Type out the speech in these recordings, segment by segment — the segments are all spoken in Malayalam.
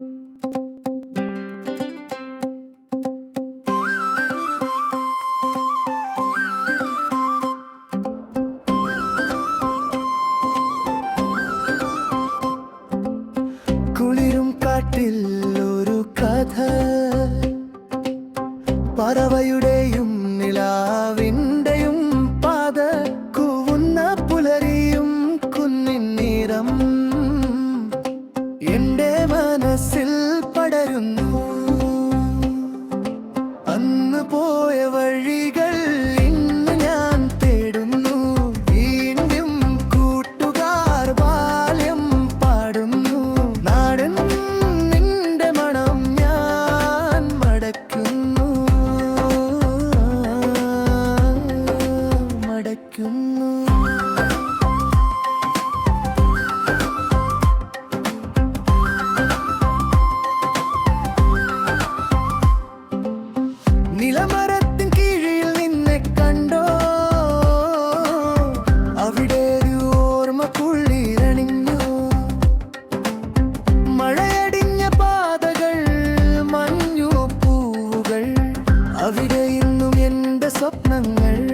കുളിരും കാട്ടിൽ ഒരു കഥ. പറവയുടെയും നിലാവിന്റെയും പാത. കൂവുന്ന പുലരിയും കുന്നിൻ നിറം കീഴിൽ നിന്നെ കണ്ടോ? അവിടെ ഒരു ഓർമ്മ മഞ്ഞു അവിടെ ഇന്നും എന്റെ സ്വപ്നങ്ങൾ.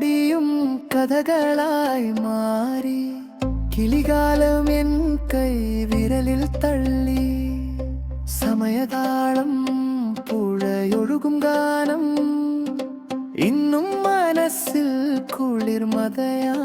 പടിയും കഥകളായി മാറി. കിളികാലം എൻ കൈ വിരലിൽ തള്ളി. സമയതാളം പുഴയൊഴുകും ഗാനം. ഇന്നും മനസ്സിൽ കുളിർമതയാ.